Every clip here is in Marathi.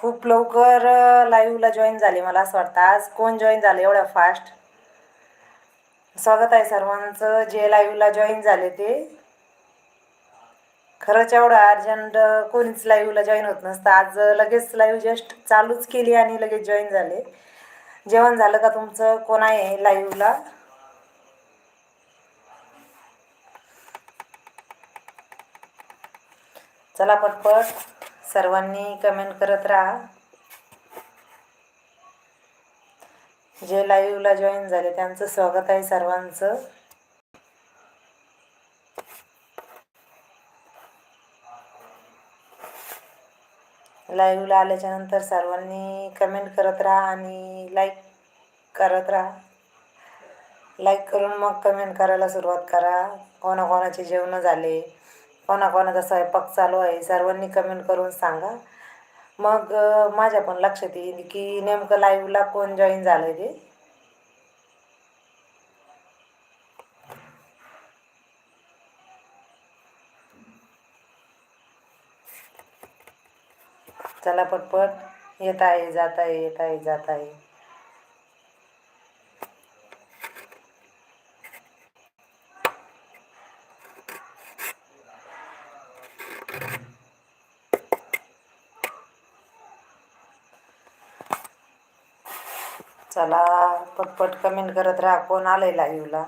खूप लवकर लाईव्हला जॉईन झाले मला असं वाटतं. आज कोण जॉईन झालं एवढ्या फास्ट स्वागत आहे सर्वांचं. जे लाईव्हला जॉईन झाले ते. खरंच एवढं अर्जंट कोणीच लाईव्हला जॉईन होत नसतं. आज लगेच लाईव्ह जस्ट चालूच केली आणि लगेच जॉईन झाले. जेवण झालं का तुमचं? कोण आहे लाईव्हला चला पटपट. सर्वांनी कमेंट करत राहा. जे लाईव्हला जॉईन झाले त्यांचं स्वागत आहे सर्वांचं. लाईव्हला आल्याच्यानंतर सर्वांनी कमेंट करत राहा आणि लाईक करत राहा. लाईक करून मग कमेंट करायला सुरुवात करा. कोणाकोणाचे जेवणं झाले. कोणाकोणाचा स्वयंपाक चालू आहे सर्वांनी कमेंट करून सांगा. मग माझ्या पण लक्षात येईल की नेमकं लाईव्हला कोण जॉईन झालं आहे ते. चला पटपट येत आहे जात आहे येत आहे जात आहे. चला पटपट कमेंट करत राहा. कोण आलंय लाईव्हला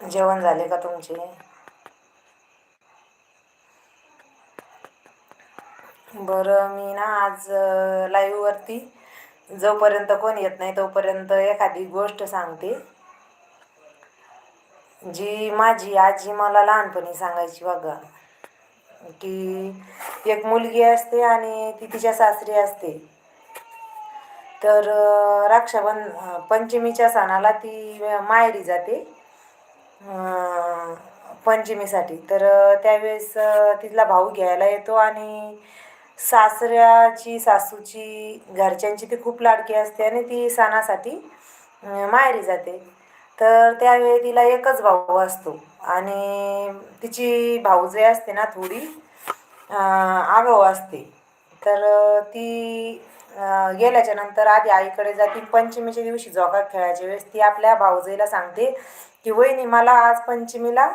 जेवण झाले का तुमचे? बरं मी ना आज लाईव्हवरती जोपर्यंत कोण येत नाही तोपर्यंत एखादी गोष्ट सांगते. जी माझी आजी मला लहानपणी सांगायची बघा की एक मुलगी असते आणि ती तिच्या सासरी असते. तर अं, रक्षाबंध पंचमीच्या सणाला ती माहेरी जाते पंचमीसाठी. तर त्यावेळेस तिथला भाऊ घ्यायला येतो आणि सासऱ्याची सासूची घरच्यांची ती खूप लाडकी असते आणि ती सणासाठी माहेरी जाते. तर त्यावेळी तिला एकच भाऊ असतो. आणि तिची भाऊजे असते ना थोडी आगाऊ असते. तर ती गेल्याच्यानंतर आधी आईकडे जाते. पंचमीच्या दिवशी जोगा खेळायच्या वेळेस ती आपल्या भाऊजेला सांगते की वहिनी मला आज पंचमीला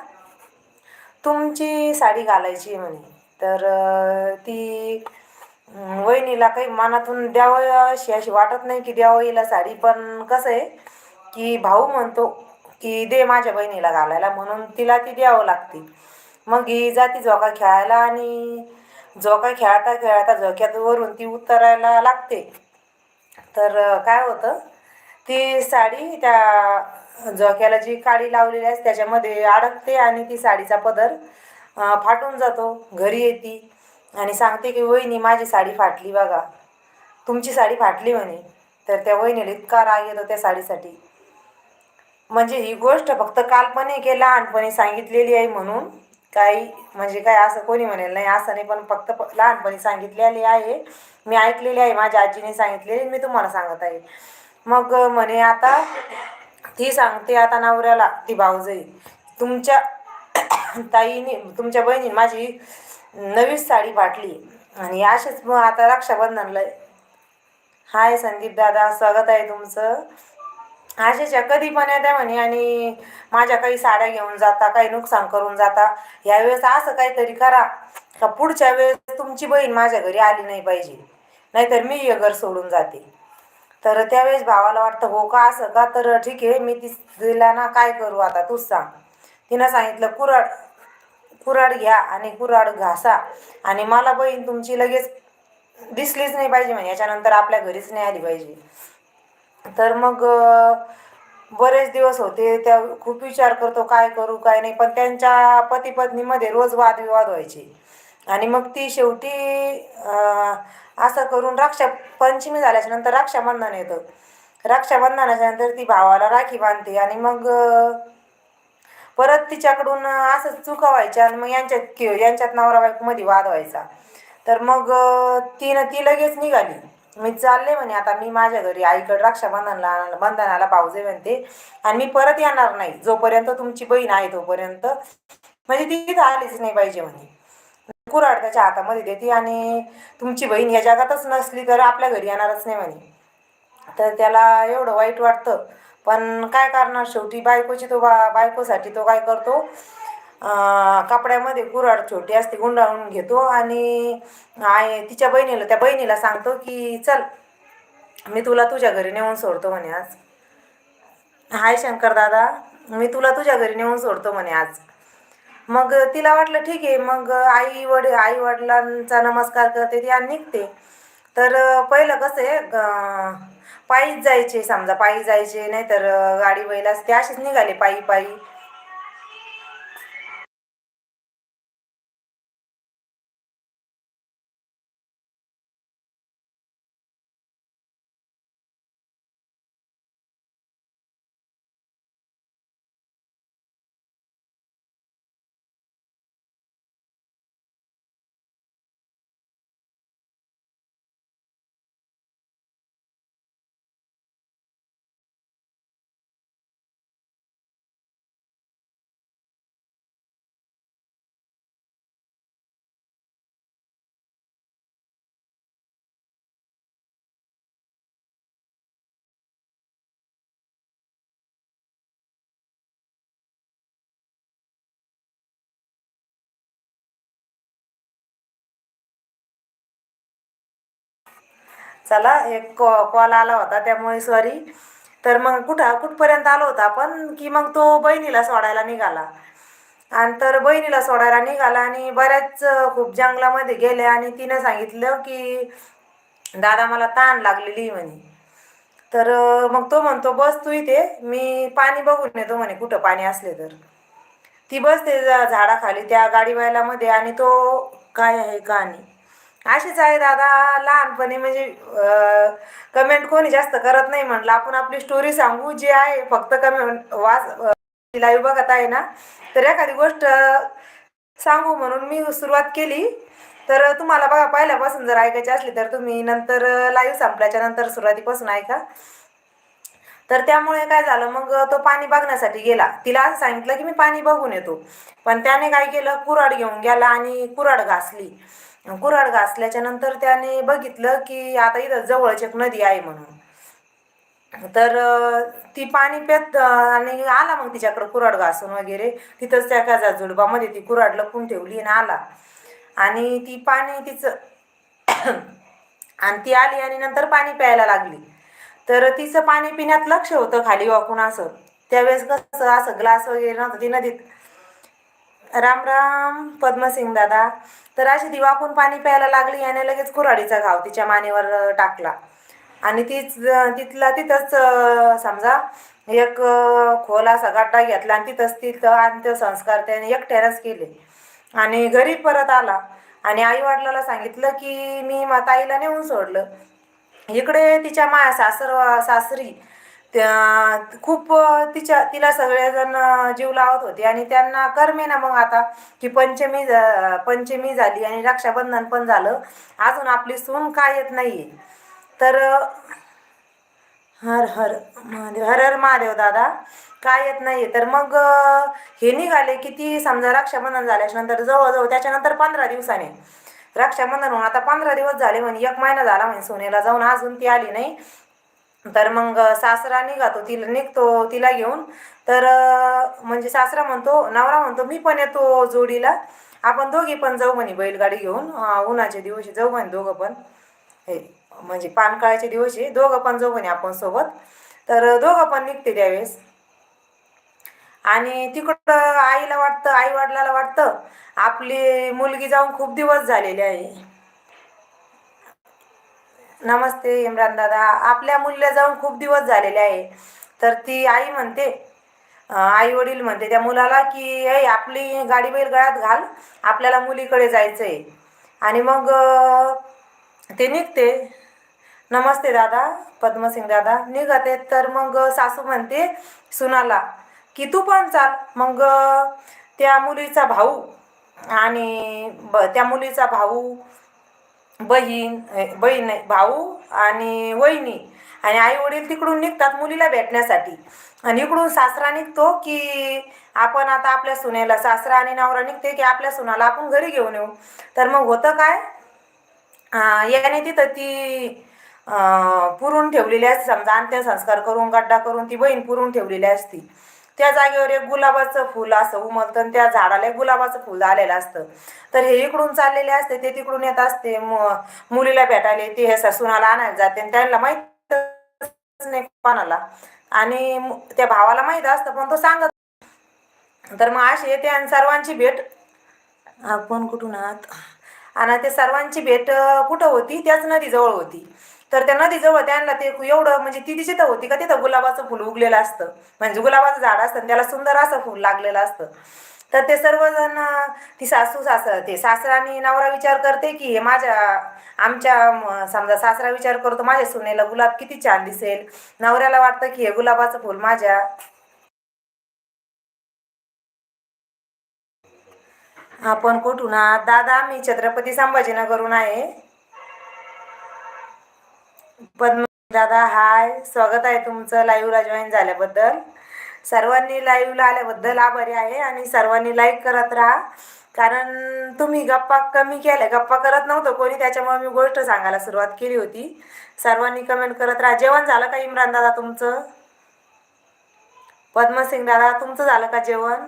तुमची साडी घालायची आहे म्हणे. तर ती वहिनीला काही मनातून द्यावं अशी अशी वाटत नाही की द्यावं हिला साडी. पण कसं आहे की भाऊ म्हणतो की दे माझ्या बहिणीला घालायला म्हणून तिला ती द्यावं लागते. मग ही जाती झोका खेळायला आणि झोका खेळता खेळता झोक्यात वरून ती उतरायला लागते. तर काय होतं? ती साडी त्या झोक्याला जी काडी लावलेली असते त्याच्यामध्ये अडकते आणि ती साडीचा पदर फाटून जातो. घरी येते आणि सांगते की वहिनी माझी साडी फाटली बघा. तुमची साडी फाटली म्हणे. तर त्या वहिनीला इतका राग येतो त्या साडीसाठी. म्हणजे ही गोष्ट फक्त काल्पनिक आहे लहानपणी सांगितलेली आहे म्हणून. काही म्हणजे काय असं कोणी म्हणेल नाही असं नाही पण फक्त लहानपणी सांगितलेली आहे. मी ऐकलेली आहे माझ्या आजीने सांगितलेली मी तुम्हाला सांगत आहे. मग म्हणे आता ती सांगते आता नवऱ्याला ती भाऊजाई तुमच्या ताईने तुमच्या बहिणीने माझी नवीच साडी फाटली. आणि असेच मग आता रक्षाबंधनला हाय संदीप दादा स्वागत आहे तुमचं. अशाच्या कधी पण येत्या म्हणे आणि माझ्या काही साड्या घेऊन जाता काही नुकसान करून जाता. यावेळेस असं काहीतरी करा. का पुढच्या वेळेस तुमची बहीण माझ्या घरी आली नाही पाहिजे. नाहीतर मी हे घर सोडून जाते. तर त्यावेळेस भावाला वाटतं हो का असं का? तर ठीक आहे मी ती तिला ना काय करू आता तूच सांग. तिनं सांगितलं कुराड कुराड घ्या आणि कुराड घासा. आणि मला बहीण तुमची लगेच दिसलीच नाही पाहिजे म्हणजे याच्यानंतर आपल्या घरीच नाही आली पाहिजे. तर मग बरेच दिवस होते. त्या खूप विचार करतो काय करू काय नाही. पण त्यांच्या पती पत्नीमध्ये रोज वादविवाद व्हायचे. आणि मग ती शेवटी असं करून रक्षा पंचमी झाल्याच्यानंतर रक्षाबंधन येतं. रक्षाबंधनाच्या नंतर ती भावाला राखी बांधते. आणि मग परत तिच्याकडून असंच चुका व्हायच्या आणि मग यांच्यात यांच्यात नवरा बायकोमध्ये वाद व्हायचा. तर मग तिनं ती लगेच निघाली. मी चालले म्हणे आता मी माझ्या घरी आईकडे रक्षाबंधनला बंधनाला पावजे म्हणते. आणि मी परत येणार नाही जोपर्यंत तुमची बहीण आहे तोपर्यंत. म्हणजे ती तिथं आलीच नाही पाहिजे म्हणे. कुराड त्याच्या हातामध्ये देते आणि तुमची बहीण या जगातच नसली तर आपल्या घरी येणारच नाही म्हणे. तर त्याला एवढं वाईट वाटतं. पण काय करणार शेवटी? बायकोची तो बा बायकोसाठी तो काय करतो? कपड्यामध्ये कुराड छोटी असते गुंडाळून घेतो आणि आय तिच्या बहिणीला त्या बहिणीला सांगतो की चल मी तुला तुझ्या घरी नेऊन सोडतो म्हणे आज. हाय शंकर दादा मी तुला तुझ्या घरी नेऊन सोडतो म्हणे आज. मग तिला वाटलं ठीक आहे. मग आई वड आई वडिलांचा नमस्कार करते ती आणि निघते. तर पहिलं कसं आहे पायीच जायचे समजा पायी जायचे नाही तर गाडी बैल असते असेच निघाले पायी पायी चला एक कॉ कॉल आला होता त्यामुळे सॉरी तर मग कुठं कुठपर्यंत आलो होता आपण? की मग तो बहिणीला सोडायला निघाला. आणि तर बहिणीला सोडायला निघाला आणि बऱ्याच खूप जंगलामध्ये गेले आणि तिनं सांगितलं की दादा मला ताण लागलेली म्हणे. तर मग तो म्हणतो बस तू इथे मी पाणी बघून येतो म्हणे कुठं पाणी असले तर. ती बसते झाडाखाली त्या गाडीवाल्यामध्ये आणि तो काय आहे का नाही अशीच आहे दादा लहानपणी म्हणजे कमेंट कोणी जास्त करत नाही म्हटलं आपण आपली स्टोरी सांगू जी आहे फक्त कमेंट वाच लाईव्ह बघत आहे ना. तर एखादी गोष्ट सांगू म्हणून मी सुरुवात केली. तर तुम्हाला बघा पहिल्यापासून जर ऐकायची असली तर तुम्ही नंतर लाईव्ह संपल्याच्या नंतर सुरुवातीपासून ऐका. तर त्यामुळे काय झालं मग तो पाणी बघण्यासाठी गेला. तिला असं सांगितलं की मी पाणी बघून येतो. पण त्याने काय केलं कुराड घेऊन गेला आणि कुराड घासली. कुऱ्हाड घासल्याच्या नंतर त्याने बघितलं की आता इथं जवळच एक नदी आहे म्हणून. तर ती पाणी पेत आणि आला मग तिच्याकडं कुऱ्हाड घासून वगैरे. तिथंच त्या काजा झुडबामध्ये ती कुऱ्हाड लपून ठेवली आणि आला. आणि ती पाणी तिचं आणि ती आली आणि नंतर पाणी प्यायला लागली. तर तिचं पाणी पिण्यात लक्ष होतं खाली वाकून असं. त्यावेळेस कसं असं ग्लास वगैरे नव्हतं ती नदीत राम राम पद्मसिंग दादा. तर अशी दिवाकून पाणी प्यायला लागली याने लगेच कुऱ्हाडीचा घाव तिच्या मानेवर टाकला. आणि तीच तिथला तिथंच समजा एक खोल असा गड्डा घेतला आणि तिथंच तिथं अंत्यसंस्कार त्याने एकट्यानंच केले. आणि घरी परत आला. आणि आई वडिलाला सांगितलं की मी ताईला नेऊन सोडलं. इकडे तिच्या माया सासर सासरी त्या खूप तिच्या तिला सगळेजण जीव लावत होते. आणि त्यांना करमे ना मग आता की पंचमी पंचमी झाली आणि रक्षाबंधन पण झालं. अजून आपली सून काय येत नाही तर हर हर महादेव हर हर महादेव दादा काय येत नाही तर मग हे निघाले की ती समजा रक्षाबंधन झाल्याच्यानंतर जवळजवळ त्याच्यानंतर पंधरा दिवसाने रक्षाबंधन होऊन आता पंधरा दिवस झाले म्हणे एक महिना झाला म्हणे सोनेला जाऊन. अजून ती आली नाही. तर मग सासरा निघातो तिला निघतो तिला घेऊन. तर म्हणजे सासरा म्हणतो नवरा म्हणतो मी पण येतो जोडीला. आपण दोघी पण जाऊ म्हणे बैलगाडी घेऊन. उन्हाचे दिवशी जाऊ म्हणे दोघं पण. हे म्हणजे पानकाळाचे दिवशी दोघं पण जाऊ म्हणे आपण सोबत. तर दोघं पण निघते त्यावेळेस. आणि तिकडं आईला वाटतं आई वडिलाला वाटतं आपली मुलगी जाऊन खूप दिवस झालेले आहे. नमस्ते इम्रान दादा आपल्या मुलीला जाऊन खूप दिवस झालेले आहे. तर ती आई म्हणते आई वडील म्हणते त्या मुलाला की ऐ आपली गाडी बैल गळ्यात घाल आपल्याला मुलीकडे जायचं आहे आणि मग ते निघते. नमस्ते दादा पद्मसिंग दादा निघते. तर मग सासू म्हणते सुनाला की तू पण चाल. मग त्या मुलीचा भाऊ आणि ब त्या मुलीचा भाऊ बहीण बहीण भाऊ आणि वहिनी आणि आई वडील तिकडून निघतात मुलीला भेटण्यासाठी. आणि इकडून सासरा निघतो की आपण आता आपल्या सुनेला सासरा आणि नवरा निघते की आपल्या सुनाला आपण घरी घेऊन येऊ. तर मग होतं काय? याने तिथं ती पुरून ठेवलेली असते. समजा अंत्यसंस्कार करून गड्डा करून ती बहीण पुरून ठेवलेली असती. त्या जागेवर एक गुलाबाचं फुल असं उमलतं आणि त्या झाडाला एक गुलाबाचं फुल आलेलं असतं. तर हे इकडून चाललेले असते ते तिकडून येत असते मुलीला भेटायला ते हे सुनाला आणायला जाते आणि त्यांना माहीत नाही कोणाला. आणि त्या भावाला माहीत असतं पण तो सांगत तर मग अशी येते आणि सर्वांची भेट आपण कुठून आहात? आणि ते सर्वांची भेट कुठं होती? त्याच नदीजवळ होती. तर त्या नदीजवळ त्यांना ते एवढं म्हणजे ती तिची तर होती का तिथं गुलाबाचं फुल उगलेलं असतं. म्हणजे गुलाबाचं झाड असतं आणि त्याला सुंदर असं फुल लागलेलं असतं. तर ते सर्वजण ती सासू सास ते सासरा आणि नवरा विचार करते की हे माझ्या आमच्या समजा सासरा विचार करतो माझ्या सुनेला गुलाब किती छान दिसेल. नवऱ्याला वाटतं की हे गुलाबाचं फुल माझ्या. आपण कुठून आहात? दादा मी छत्रपती संभाजीनगरहून आहे. पद्म दादा हाय. स्वागत आहे तुमचं लाईव्हला जॉईन झाल्याबद्दल. सर्वांनी लाईव्हला आल्याबद्दल आभारी आहे आणि सर्वांनी लाईक करत राहा. कारण तुम्ही गप्पा कमी केल्या. गप्पा करत नव्हतं कोणी त्याच्यामुळे मी गोष्ट सांगायला सुरुवात केली होती. सर्वांनी कमेंट करत राहा. जेवण झालं का इम्रान दादा तुमचं? पद्मसिंग दादा तुमचं झालं का जेवण?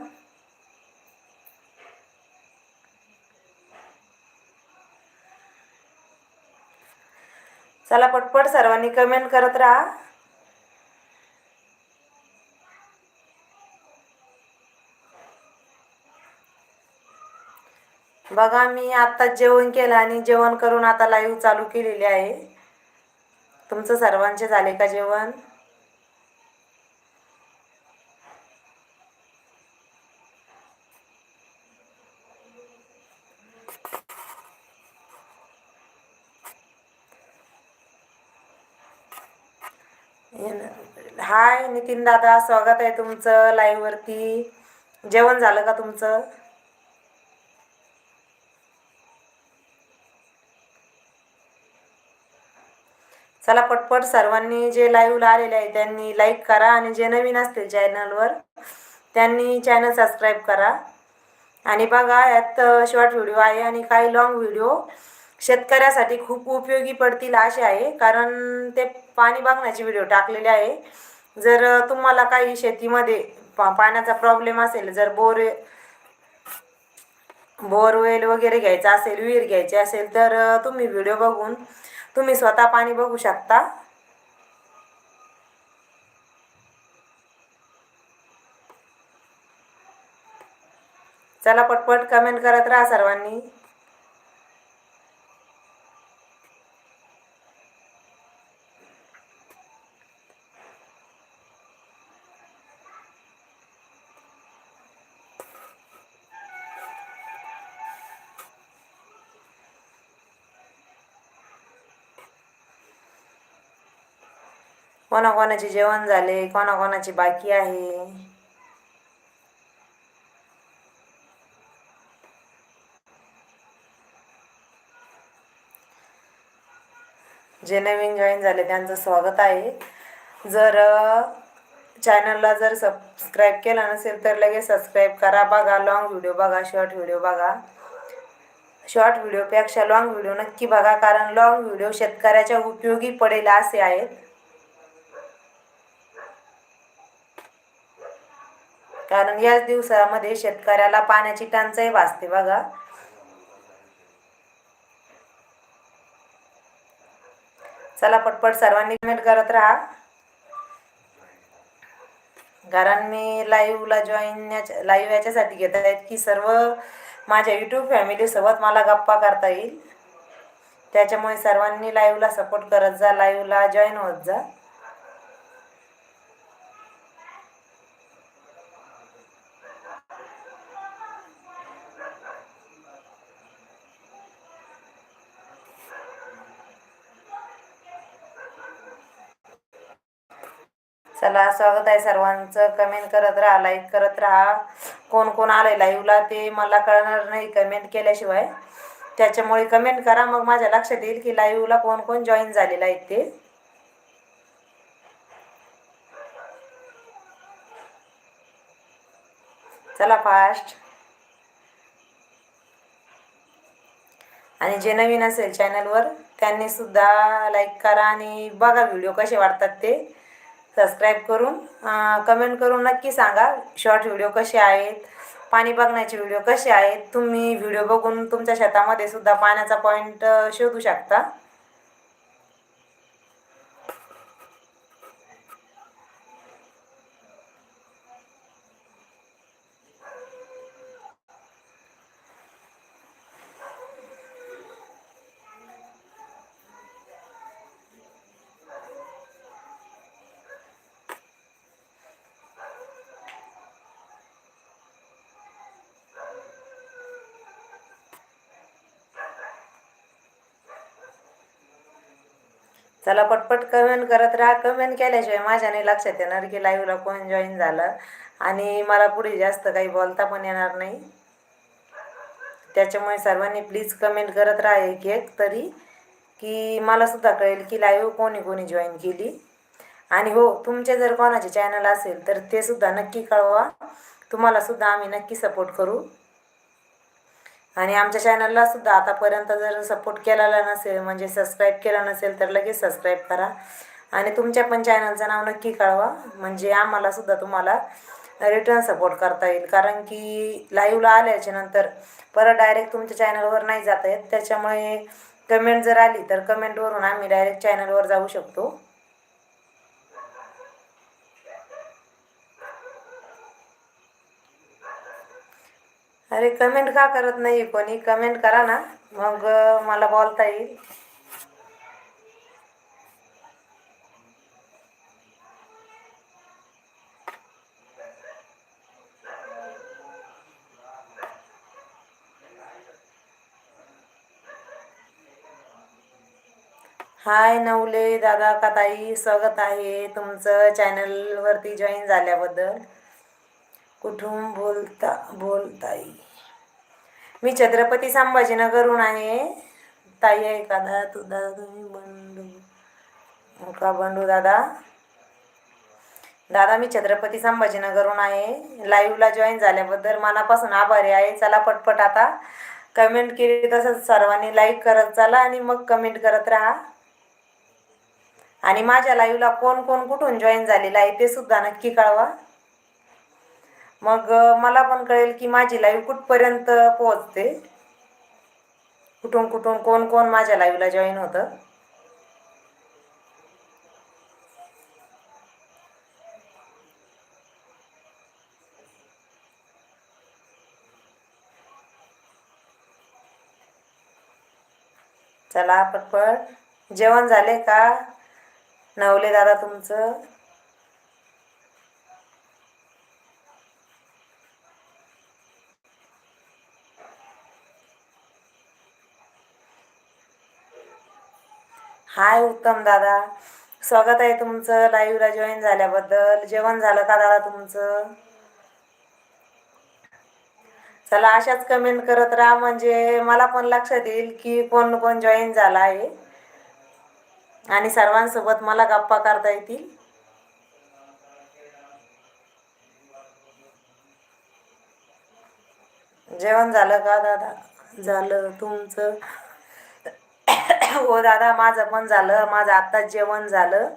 चला पटपट सर्वांनी कमेंट करत राहा. बघा मी आत्ता जेवण केलं आणि जेवण करून आता लाईव्ह चालू केलेली आहे. तुमचं सर्वांचे झाले का जेवण? हाय नितीन दादा स्वागत आहे तुमचं लाईव्ह वरती. जेवण झालं का तुमचं? चला पटपट सर्वांनी जे लाईव्हला आलेले आहे त्यांनी लाईक करा आणि जे नवीन असतील चॅनलवर त्यांनी चॅनल सबस्क्राईब करा. आणि बघा यात शॉर्ट व्हिडिओ आहे आणि काही लॉंग व्हिडिओ शेतकऱ्यासाठी खूप उपयोगी पडतील असे आहे. कारण ते पाणी बघण्याचे व्हिडिओ टाकलेले आहे. जर तुम्हाला काही शेतीमध्ये पा पाण्याचा प्रॉब्लेम असेल जर बोर बोरवेल वगैरे घ्यायचा असेल विहीर घ्यायची असेल तर तुम्ही व्हिडिओ बघून तुम्ही स्वतः पाणी बघू शकता. चला पटपट कमेंट करत राहा सर्वांनी. कोणाकोणाचे जेवण झाले कोणाकोणाची बाकी आहे? जे नवीन जॉईन झाले त्यांचं स्वागत आहे. जर चॅनलला जर सबस्क्राईब केलं नसेल तर लगेच सबस्क्राईब करा बघा लॉंग व्हिडिओ बघा शॉर्ट व्हिडिओ बघा. शॉर्ट व्हिडिओपेक्षा लॉंग व्हिडिओ नक्की बघा कारण लॉंग व्हिडिओ शेतकऱ्याच्या उपयोगी पडेल असे आहेत. कारण याच दिवसामध्ये शेतकऱ्याला पाण्याची टंचाई वाचते बघा. चला पटपट सर्वांनी कमेंट करत राहा. कारण मी लाईव्हला जॉईन लाईव्ह याच्यासाठी घेत आहेत की सर्व माझ्या यूट्यूब फॅमिलीसोबत मला गप्पा करता येईल. त्याच्यामुळे सर्वांनी लाईव्हला सपोर्ट करत जा लाईव्हला जॉईन होत जा. चॅनलला स्वागत आहे सर्वांचं. कमेंट करत राहा लाईक करत राहा. कोण कोण आलं लाईव्हला ते मला कळणार नाही कमेंट केल्याशिवाय. त्याच्यामुळे कमेंट करा मग माझ्या लक्षात येईल की लाईव्हला कोण कोण जॉईन झालेला आहे ते. चला फास्ट आणि जे नवीन असेल चॅनलवर त्यांनी सुद्धा लाईक करा आणि बघा व्हिडिओ कसे वाटतात ते. सबस्क्राईब करून कमेंट करून नक्की सांगा शॉर्ट व्हिडिओ कसे आहेत पाणी बघण्याचे व्हिडिओ कसे आहेत तुम्ही व्हिडिओ बघून तुमच्या शेतामध्ये सुद्धा पाण्याचा पॉईंट शोधू शकता. चला पटपट कमेंट करत राहा. कमेंट केल्याशिवाय माझ्या नाही लक्षात येणार की लाईव्हला कोण जॉईन झालं. आणि मला पुढे जास्त काही बोलता पण येणार नाही. त्याच्यामुळे सर्वांनी प्लीज कमेंट करत राहा एक एक तरी की मला सुद्धा कळेल की लाईव्ह कोणी कोणी जॉईन केली. आणि हो तुमचे जर कोणाचे चॅनल असेल तर ते सुद्धा नक्की कळवा. तुम्हाला सुद्धा आम्ही नक्की सपोर्ट करू. आणि आमच्या चॅनलला सुद्धा आतापर्यंत जर सपोर्ट केलेला नसेल म्हणजे सबस्क्राईब केला नसेल तर लगेच सबस्क्राईब करा. आणि तुमच्या पण चॅनलचं नाव नक्की कळवा. म्हणजे आम्हाला सुद्धा तुम्हाला रिटर्न सपोर्ट करता येईल. कारण की लाईव्हला आल्याच्यानंतर परत डायरेक्ट तुमच्या चॅनलवर नाही जाता येत. त्याच्यामुळे कमेंट जर आली तर कमेंटवरून आम्ही डायरेक्ट चॅनलवर जाऊ शकतो. अरे कमेंट का करत नाही कोणी? कमेंट करा ना. मग मला बोलता येईल. हाय नवले दादा का ताई स्वागत आहे तुमचं चॅनलवरती जॉईन झाल्याबद्दल. कुठून बोलता बोलताई? मी छत्रपती संभाजीनगरहून आहे. ताई आहे का? दादा तू दादा तुम्ही बंडू. का बंडू दादा. दादा मी छत्रपती संभाजीनगरहून आहे. लाईव्हला जॉईन झाल्याबद्दल मनापासून आभारी आहे. चला पटपट आता. कमेंट केली तसंच सर्वांनी लाईक करत चला आणि मग कमेंट करत राहा. आणि माझ्या लाईव्हला कोण कोण कुठून जॉईन झालेला आहे ते सुद्धा नक्की कळवा. मग मला पण कळेल की माझी लाईव्ह कुठपर्यंत पोहोचते? कुठून कुठून कोण कोण माझ्या लाईव्हला जॉईन होतं? चला पटपट. जेवण झाले का? नवले दादा तुमचं? हाय उत्तम दादा. स्वागत आहे तुमचं लाईव्हला जॉईन झाल्याबद्दल. जेवण झालं का दादा तुमचं? चला अशाच कमेंट करत राहा. म्हणजे मला पण लक्षात येईल की कोण कोण जॉईन झाला आहे. आणि सर्वांसोबत मला गप्पा करता येतील. जेवण झालं का दादा? झालं. तुमचं? हो दादा माझं पण झालं माझं आत्ताच जेवण झालं.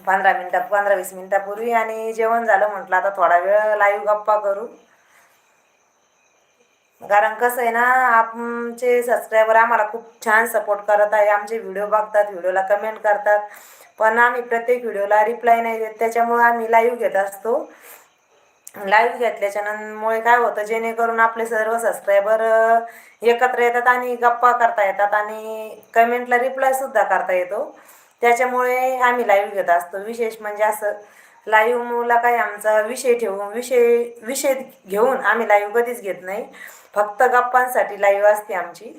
पंधरा मिनटं पंधरा वीस मिनटापूर्वी आणि जेवण झालं म्हटलं आता थोडा वेळ लाईव्ह गप्पा करू. कारण कसं आहे ना आमचे सबस्क्रायबर आम्हाला खूप छान सपोर्ट करत आहे. आमचे व्हिडिओ बघतात व्हिडिओला कमेंट करतात. पण आम्ही प्रत्येक व्हिडिओला रिप्लाय नाही देत. त्याच्यामुळे आम्ही लाईव्ह घेत असतो. लाईव्ह घेतल्याच्यानंमुळे काय होतं जेणेकरून आपले सर्व सबस्क्रायबर एकत्र येतात आणि गप्पा करता येतात आणि कमेंटला रिप्लायसुद्धा करता येतो. त्याच्यामुळे आम्ही लाईव्ह घेत असतो. विशेष म्हणजे असं लाईव्हला काही आमचा विषय ठेवून विषय विषय घेऊन आम्ही लाईव्ह कधीच घेत नाही. फक्त गप्पांसाठी लाईव्ह असते आमची.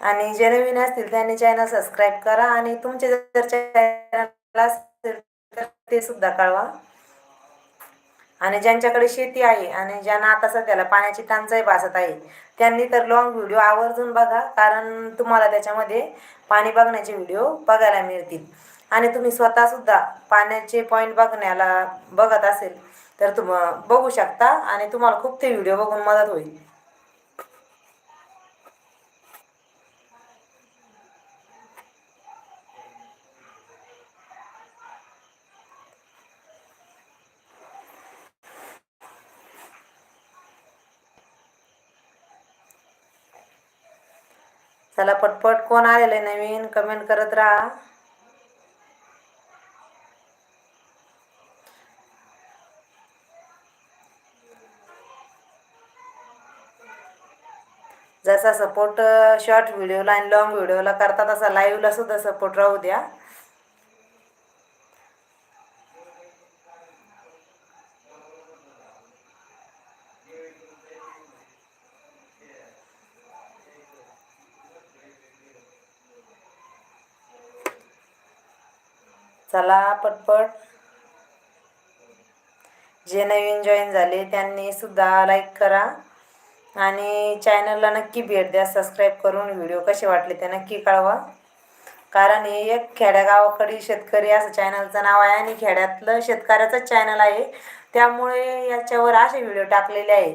आणि जे नवीन असतील त्यांनी चॅनल सबस्क्राईब करा आणि तुमचे जर चॅनल असेल तर ते सुद्धा कळवा. आणि ज्यांच्याकडे शेती आहे आणि ज्यांना आता सध्याला पाण्याची टंचाई भासत आहे त्यांनी तर लॉंग व्हिडिओ आवर्जून बघा कारण तुम्हाला त्याच्यामध्ये पाणी बघण्याचे व्हिडिओ बघायला मिळतील. आणि तुम्ही स्वतःसुद्धा पाण्याचे पॉईंट बघण्याला बघत असेल तर तुम बघू शकता आणि तुम्हाला खूप ते व्हिडिओ बघून मदत होईल. चला पटपट कोण आलेलं आहे नवीन? कमेंट करत राहा. जसा सपोर्ट शॉर्ट व्हिडिओला आणि लॉंग व्हिडिओला करता तसा लाईव्हला सुद्धा सपोर्ट राहू द्या. चला पटपट. जे नवीन जॉईन झाले त्यांनी सुद्धा लाईक करा. आणि चॅनलला नक्की भेट द्या सबस्क्राईब करून. व्हिडिओ कसे वाटले ते नक्की कळवा. कारण हे एक खेड्यागावाकडील शेतकरी असं चॅनलचं नाव आहे आणि खेड्यातलं शेतकऱ्याचंच चॅनल आहे. त्यामुळे याच्यावर असे व्हिडिओ टाकलेले आहे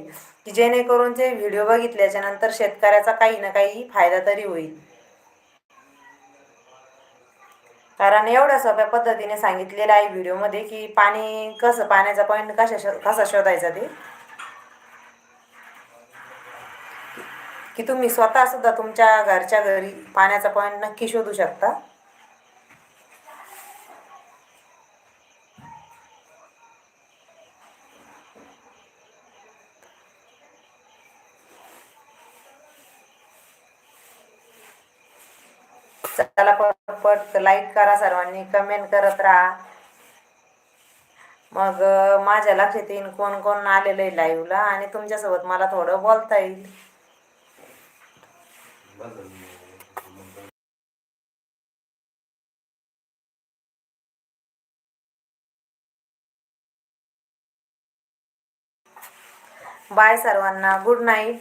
की जेणेकरून ते व्हिडिओ बघितल्याच्या नंतर शेतकऱ्याचा काही ना काही फायदा तरी होईल. कारण एवढ्या सोप्या पद्धतीने सांगितलेलं आहे व्हिडिओमध्ये की पाणी कसं पाण्याचा पॉईंट कशा शो कसा शोधायचा ते? की तुम्ही स्वतः सुद्धा तुमच्या घरच्या घरी पाण्याचा पॉईंट नक्की शोधू शकता. चला पटपट लाईक करा सर्वांनी कमेंट करत राहा. मग माझ्या लक्षात येईन कोण कोण आलेलं आहे लाईव्हला आणि तुमच्यासोबत मला थोडं बोलता येईल. बाय सर्वांना. Good night